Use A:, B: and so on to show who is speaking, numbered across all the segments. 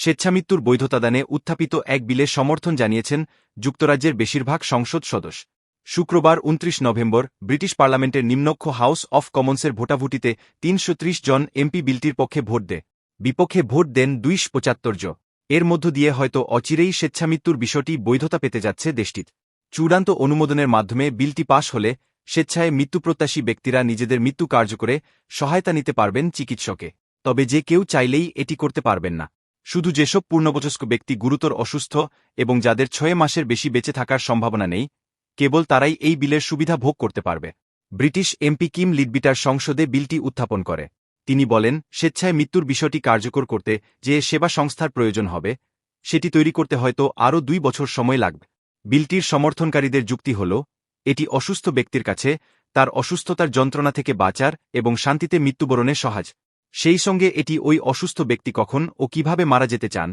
A: স্বেচ্ছামৃত্যুর বৈধতাদানে উত্থাপিত এক বিলে সমর্থন জানিয়েছেন যুক্তরাজ্যের বেশিরভাগ সংসদ সদস্য। শুক্রবার উনত্রিশ নভেম্বর ব্রিটিশ পার্লামেন্টের নিম্নক্ষ হাউস অফ কমন্সের ভোটাভুটিতে তিনশো ত্রিশ জন এমপি বিলটির পক্ষে ভোট দেয়। বিপক্ষে ভোট দেন দুইশ পঁচাত্তর জ এর মধ্য দিয়ে হয়তো অচিরেই স্বেচ্ছামৃত্যুর বিষয়টি বৈধতা পেতে যাচ্ছে দেশটির। চূড়ান্ত অনুমোদনের মাধ্যমে বিলটি পাশ হলে স্বেচ্ছায় মৃত্যুপ্রত্যাশী ব্যক্তিরা নিজেদের মৃত্যু কার্যকরে সহায়তা নিতে পারবেন চিকিৎসকে। তবে যে কেউ চাইলেই এটি করতে পারবেন না। শুধু যেসব পূর্ণবয়স্ক ব্যক্তি গুরুতর অসুস্থ এবং যাদের ছয় মাসের বেশি বেঁচে থাকার সম্ভাবনা নেই, কেবল তারাই এই বিলের সুবিধা ভোগ করতে পারবে। ব্রিটিশ এমপি কিম লিডবিটার সংসদে বিলটি উত্থাপন করে। তিনি বলেন, স্বেচ্ছায় মৃত্যুর বিষয়টি কার্যকর করতে যে সেবা সংস্থার প্রয়োজন হবে, সেটি তৈরি করতে হয়তো আরও দুই বছর সময় লাগবে। বিলটির সমর্থনকারীদের যুক্তি হল, এটি অসুস্থ ব্যক্তির কাছে তার অসুস্থতার যন্ত্রণা থেকে বাঁচার এবং শান্তিতে মৃত্যুবরণে সহজ। সেই সঙ্গে এটি ওই অসুস্থ ব্যক্তি কখন ও কীভাবে মারা যেতে চান,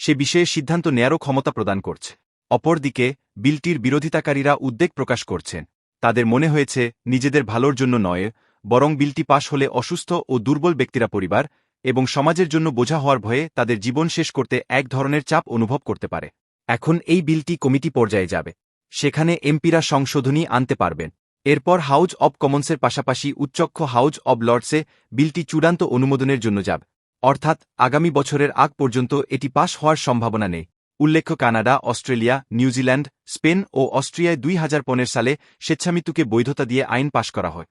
A: সে বিষয়ে সিদ্ধান্ত নেয়ারও ক্ষমতা প্রদান করছে। অপরদিকে, বিলটির বিরোধিতাকারীরা উদ্বেগ প্রকাশ করছেন। তাদের মনে হয়েছে, নিজেদের ভালোর জন্য নয়, বরং বিলটি পাশ হলে অসুস্থ ও দুর্বল ব্যক্তিরা পরিবার এবং সমাজের জন্য বোঝা হওয়ার ভয়ে তাদের জীবন শেষ করতে এক ধরনের চাপ অনুভব করতে পারে। এখন এই বিলটি কমিটি পর্যায়ে যাবে। সেখানে এমপিরা সংশোধনী আনতে পারবেন। এরপর হাউজ অব কমন্সের পাশাপাশি উচ্চক্ষ হাউজ অব লর্ডসে বিলটি চূড়ান্ত অনুমোদনের জন্য যাব। অর্থাৎ আগামী বছরের আগ পর্যন্ত এটি পাশ হওয়ার সম্ভাবনা নেই। উল্লেখ্য, Canada, Australia, New Zealand, Spain ও অস্ট্রিয়ায় দুই হাজার পনেরো সালে স্বেচ্ছামৃত্যুকে বৈধতা দিয়ে আইন পাশ করা হয়।